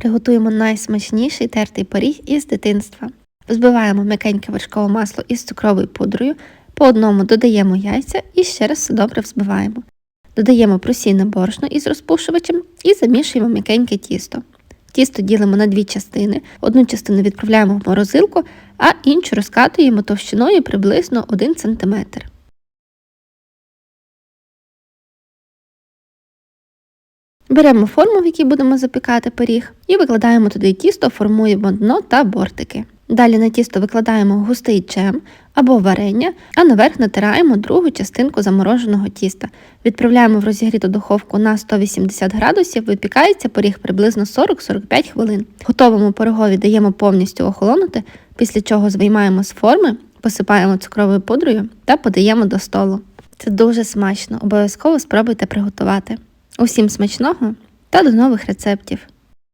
Приготуємо найсмачніший тертий пиріг із дитинства. Взбиваємо м'якеньке вершкове масло із цукровою пудрою, по одному додаємо яйця і ще раз все добре взбиваємо. Додаємо просійне борошно із розпушувачем і замішуємо м'якеньке тісто. Тісто ділимо на дві частини. Одну частину відправляємо в морозилку, а іншу розкатуємо товщиною приблизно 1 см. Беремо форму, в якій будемо запікати пиріг, і викладаємо туди тісто, формуємо дно та бортики. Далі на тісто викладаємо густий джем або варення, а наверх натираємо другу частинку замороженого тіста. Відправляємо в розігріту духовку на 180 градусів, випікається пиріг приблизно 40-45 хвилин. Готовому пирогові даємо повністю охолонути, після чого звиймаємо з форми, посипаємо цукровою пудрою та подаємо до столу. Це дуже смачно, обов'язково спробуйте приготувати. Усім смачного та до нових рецептів!